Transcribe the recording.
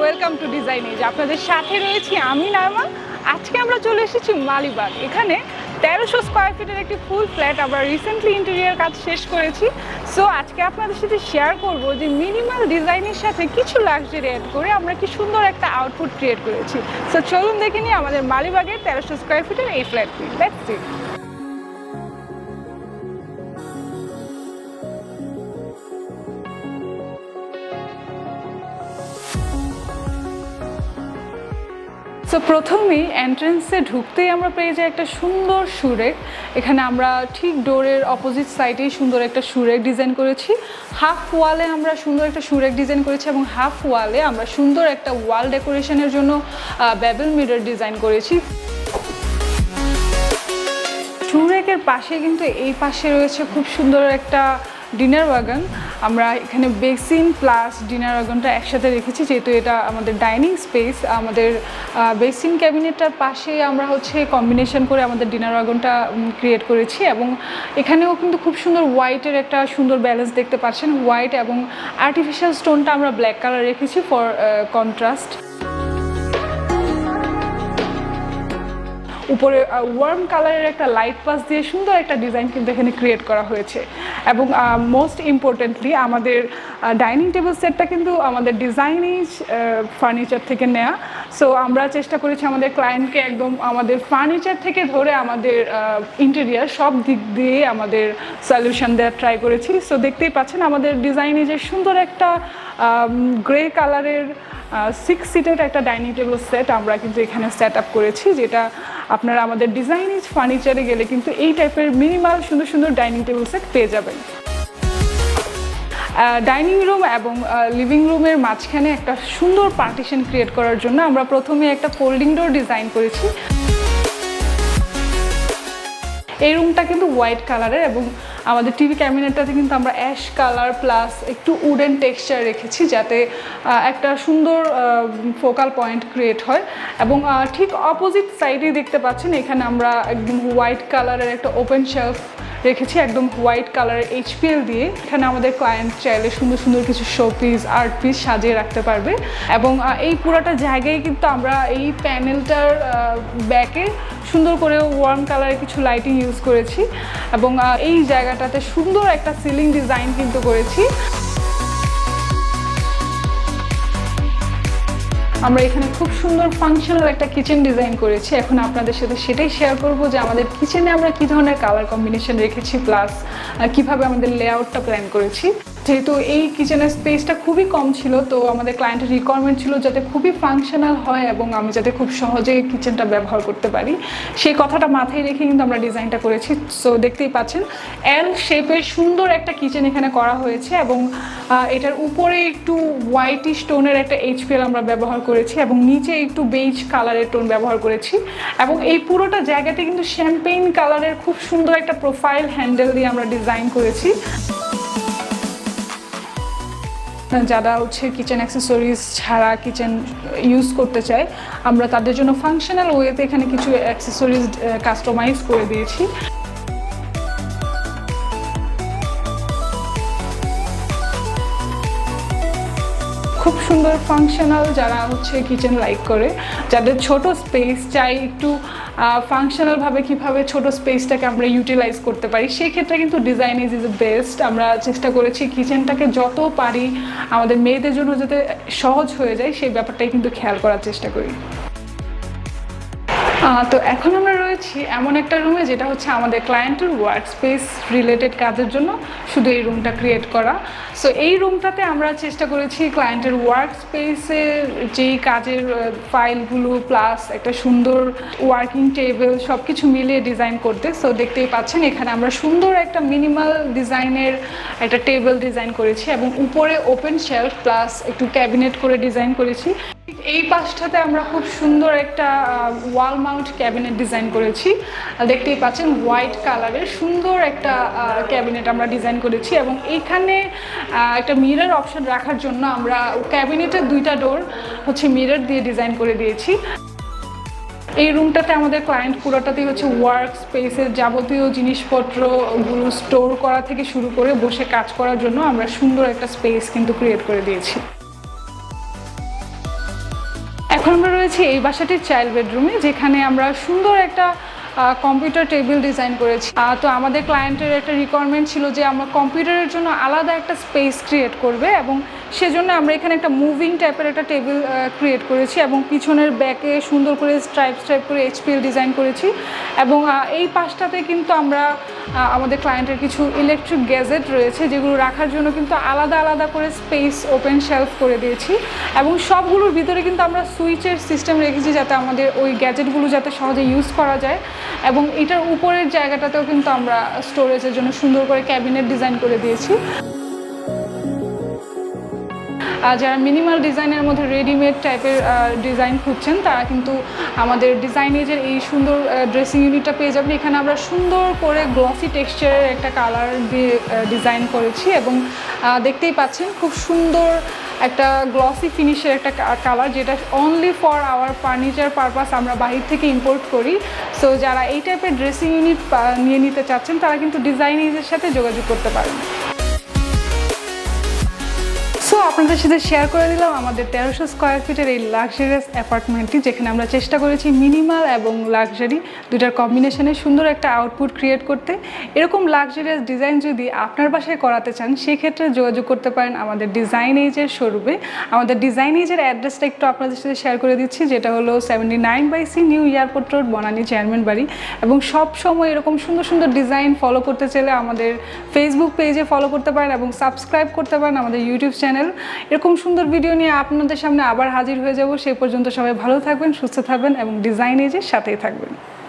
Welcome to design age আপনাদের সাথে রয়েছি আমি নার্মা আজকে আমরা চলে এসেছি মালিবাগ। এখানে তেরোশো স্কোয়ার ফিটের একটি ফুল ফ্ল্যাট আমরা রিসেন্টলি ইন্টেরিয়ার কাজ শেষ করেছি। সো আজকে আপনাদের সাথে শেয়ার করব যে মিনিমাল ডিজাইনের সাথে কিছু লাক্সারি অ্যাড করে আমরা কি সুন্দর একটা আউটপুট ক্রিয়েট করেছি। সো চলুন দেখে নিই আমাদের মালিবাগের তেরোশো স্কোয়ার ফিটের এই ফ্ল্যাটটি লেটস সি প্রথমেই এন্ট্রেন্সে ঢুকতেই আমরা পেয়ে যাই একটা সুন্দর সুরেক এখানে আমরা ঠিক ডোরের অপোজিট সাইডেই সুন্দর একটা সুরেক ডিজাইন করেছি। হাফ ওয়ালে আমরা সুন্দর একটা সুরেক ডিজাইন করেছি এবং হাফ ওয়ালে আমরা সুন্দর একটা ওয়াল ডেকোরেশনের জন্য ব্যাবেল মিরর ডিজাইন করেছি। সুরেকের পাশে কিন্তু এই পাশে রয়েছে খুব সুন্দর একটা ডিনার ওয়াগন। আমরা এখানে বেসিন প্লাস ডিনার ওয়াগনটা একসাথে রেখেছি, যেহেতু এটা আমাদের ডাইনিং স্পেস, আমাদের বেসিন ক্যাবিনেটটার পাশে আমরা হচ্ছে কম্বিনেশন করে আমাদের ডিনার ওয়াগনটা ক্রিয়েট করেছি এবং এখানেও কিন্তু খুব সুন্দর হোয়াইটের একটা সুন্দর ব্যালেন্স দেখতে পাচ্ছেন। হোয়াইট এবং আর্টিফিশিয়াল স্টোনটা আমরা ব্ল্যাক কালার রেখেছি ফর কন্ট্রাস্ট। উপরে ওয়ার্ম কালারের একটা লাইট পাস দিয়ে সুন্দর একটা ডিজাইন কিন্তু এখানে ক্রিয়েট করা হয়েছে। এবং মোস্ট ইম্পর্টেন্টলি আমাদের ডাইনিং টেবিল সেটটা কিন্তু আমাদের ডিজাইনিজ ফার্নিচার থেকে নেওয়া সো আমরা চেষ্টা করেছি আমাদের ক্লায়েন্টকে একদম আমাদের ফার্নিচার থেকে ধরে আমাদের ইন্টেরিয়ার সব দিক দিয়ে আমাদের সলিউশন দেওয়ার ট্রাই করেছি। সো দেখতেই পাচ্ছেন আমাদের ডিজাইনিজের সুন্দর একটা গ্রে কালারের সিক্স সিটের একটা ডাইনিং টেবিল সেট আমরা কিন্তু এখানে সেট আপ করেছি, যেটা আপনারা আমাদের ডিজাইনিজ ফার্নিচারে গেলে কিন্তু এই টাইপের মিনিমাল সুন্দর সুন্দর ডাইনিং টেবিল সেট পেয়ে যাবেন। ডাইনিং রুম এবং লিভিং রুমের মাঝখানে একটা সুন্দর পার্টিশন ক্রিয়েট করার জন্য আমরা প্রথমে একটা ফোল্ডিং ডোর ডিজাইন করেছি। এই রুমটা কিন্তু হোয়াইট কালারের এবং আমাদের টিভি ক্যাবিনেটটাতে কিন্তু আমরা অ্যাশ কালার প্লাস একটু উডেন টেক্সচার রেখেছি যাতে একটা সুন্দর ফোকাল পয়েন্ট ক্রিয়েট হয়। এবং ঠিক অপোজিট সাইডেই দেখতে পাচ্ছেন, এখানে আমরা একদম হোয়াইট কালারের একটা ওপেন শেলফ রেখেছি একদম হোয়াইট কালারের এইচপিএল দিয়ে। এখানে আমাদের ক্লায়েন্ট চাইলে সুন্দর সুন্দর কিছু শো পিস আর্ট পিস সাজিয়ে রাখতে পারবে। এবং এই পুরোটা জায়গায় কিন্তু আমরা এই প্যানেলটার ব্যাকে সুন্দর করে ওয়ার্ম কালারের কিছু লাইটিং ইউজ করেছি। এবং এই জায়গাটাতে সুন্দর একটা সিলিং ডিজাইন কিন্তু করেছি। আমরা এখানে খুব সুন্দর ফাংশনাল একটা কিচেন ডিজাইন করেছি। এখন আপনাদের সাথে সেটাই শেয়ার করব যে আমাদের কিচেনে আমরা কি ধরনের কালার কম্বিনেশন রেখেছি প্লাস কীভাবে আমাদের লেআউটটা প্ল্যান করেছি। যেহেতু এই কিচেনের স্পেসটা খুবই কম ছিল, তো আমাদের ক্লায়েন্টের রিকোয়ারমেন্ট ছিল যাতে খুবই ফাংশনাল হয় এবং আমি যাতে খুব সহজে কিচেনটা ব্যবহার করতে পারি। সেই কথাটা মাথায় রেখে কিন্তু আমরা ডিজাইনটা করেছি। সো দেখতেই পাচ্ছেন এল শেপের সুন্দর একটা কিচেন এখানে করা হয়েছে এবং এটার উপরে একটু হোয়াইটি স্টোনের একটা এইচপিএল আমরা ব্যবহার করেছি এবং নিচে একটু বেইজ কালারের টোন ব্যবহার করেছি এবং এই পুরোটা জায়গাতে কিন্তু শ্যাম্পেইন কালারের খুব সুন্দর একটা প্রোফাইল হ্যান্ডেল দিয়ে আমরা ডিজাইন করেছি। যারা হচ্ছে কিচেন অ্যাক্সেসরিজ ছাড়া কিচেন ইউজ করতে চায়, আমরা তাদের জন্য ফাংশনাল ওয়েতে এখানে কিছু অ্যাক্সেসরিজ কাস্টমাইজ করে দিয়েছি। খুব সুন্দর ফাংশনাল যারা হচ্ছে কিচেন লাইক করে, যাদের ছোট স্পেস চাই একটু ফাংশনালভাবে কীভাবে ছোট স্পেসটাকে আমরা ইউটিলাইজ করতে পারি, সেক্ষেত্রে কিন্তু ডিজাইন ইজ ইজ বেস্ট আমরা চেষ্টা করেছি কিচেনটাকে যত পারি আমাদের মেয়েদের জন্য যাতে সহজ হয়ে যায়, সেই ব্যাপারটাই কিন্তু খেয়াল করার চেষ্টা করি। তো এখন আমরা রয়েছি এমন একটা রুমে যেটা হচ্ছে আমাদের ক্লায়েন্টের ওয়ার্ক স্পেস রিলেটেড কাজের জন্য শুধু এই রুমটা ক্রিয়েট করা। সো এই রুমটাতে আমরা চেষ্টা করেছি ক্লায়েন্টের ওয়ার্ক স্পেসের যেই কাজের ফাইলগুলো প্লাস একটা সুন্দর ওয়ার্কিং টেবিল সব কিছু মিলিয়ে ডিজাইন করতে। সো দেখতেই পাচ্ছেন এখানে আমরা সুন্দর একটা মিনিমাল ডিজাইনের একটা টেবিল ডিজাইন করেছি এবং উপরে ওপেন শেলফ প্লাস একটু ক্যাবিনেট করে ডিজাইন করেছি। এই পাশটাতে আমরা খুব সুন্দর একটা ওয়াল মাউন্ট ক্যাবিনেট ডিজাইন করেছি। দেখতেই পাচ্ছেন হোয়াইট কালারের সুন্দর একটা ক্যাবিনেট আমরা ডিজাইন করেছি এবং এইখানে একটা মিরর অপশন রাখার জন্য আমরা ক্যাবিনেটের দুইটা ডোর হচ্ছে মিরর দিয়ে ডিজাইন করে দিয়েছি। এই রুমটাতে আমাদের ক্লায়েন্ট পুরোটাতেই হচ্ছে ওয়ার্ক স্পেসের যাবতীয় জিনিসপত্রগুলো স্টোর করা থেকে শুরু করে বসে কাজ করার জন্য আমরা সুন্দর একটা স্পেস কিন্তু ক্রিয়েট করে দিয়েছি। রয়েছি এই বাসাটির চাইল্ড বেডরুমে যেখানে আমরা সুন্দর একটা কম্পিউটার টেবিল ডিজাইন করেছি। তো আমাদের ক্লায়েন্টের একটা রিকোয়ারমেন্ট ছিল যে আমরা কম্পিউটারের জন্য আলাদা একটা স্পেস ক্রিয়েট করবে এবং সেজন্য আমরা এখানে একটা মুভিং টাইপের একটা টেবিল ক্রিয়েট করেছি এবং পিছনের ব্যাকে সুন্দর করে স্ট্রাইপ স্ট্রাইপ করে এইচপিএল ডিজাইন করেছি এবং এই পাশটাতে কিন্তু আমরা আমাদের ক্লায়েন্টের কিছু ইলেকট্রিক গ্যাজেট রয়েছে যেগুলো রাখার জন্য কিন্তু আলাদা আলাদা করে স্পেস ওপেন শেলফ করে দিয়েছি এবং সবগুলোর ভিতরে কিন্তু আমরা সুইচের সিস্টেম রেখেছি যাতে আমাদের ওই গ্যাজেটগুলো যাতে সহজে ইউজ করা যায়। এবং এটার উপরের জায়গাটাতেও কিন্তু আমরা স্টোরেজের জন্য সুন্দর করে ক্যাবিনেট ডিজাইন করে দিয়েছি। আহ, যারা মিনিমাল ডিজাইনের মধ্যে রেডিমেড টাইপের ডিজাইন খুঁজছেন তারা কিন্তু আমাদের ডিজাইন এজের এই সুন্দর ড্রেসিং ইউনিটটা পেয়ে যাবেন। এখানে আমরা সুন্দর করে গ্লসি টেক্সচারের একটা কালার দিয়ে ডিজাইন করেছি এবং দেখতেই পাচ্ছেন খুব সুন্দর একটা গ্লসি ফিনিশের একটা কালার যেটা only for our furniture purpose আমরা বাহির থেকে ইম্পোর্ট করি। সো যারা এই টাইপের ড্রেসিং ইউনিট নিয়ে নিতে চাচ্ছেন, তারা কিন্তু ডিজাইনিজের সাথে যোগাযোগ করতে পারেন আপনাদের সাথে শেয়ার করে দিলাম আমাদের তেরোশো স্কোয়ার ফিটের এই লাক্সারিয়াস অ্যাপার্টমেন্টটি যেখানে আমরা চেষ্টা করেছি মিনিমাল এবং লাক্সারি দুটার কম্বিনেশনে সুন্দর একটা আউটপুট ক্রিয়েট করতে। এরকম লাক্সারিয়াস ডিজাইন যদি আপনার বাসায় করাতে চান, সেক্ষেত্রে যোগাযোগ করতে পারেন আমাদের ডিজাইন এজের শোরুমে আমাদের ডিজাইন এজের অ্যাড্রেসটা একটু আপনাদের সাথে শেয়ার করে দিচ্ছি, যেটা হলো seventy nine by C new airport road Banani chairman বাড়ি এবং সব সময় এরকম সুন্দর সুন্দর ডিজাইন ফলো করতে চাইলে আমাদের ফেসবুক পেজে ফলো করতে পারেন এবং সাবস্ক্রাইব করতে পারেন আমাদের ইউটিউব চ্যানেল এরকম সুন্দর ভিডিও নিয়ে আপনাদের সামনে আবার হাজির হয়ে যাব। সেই পর্যন্ত সবাই ভালো থাকবেন, সুস্থ থাকবেন এবং ডিজাইন এজের সাথেই থাকবেন।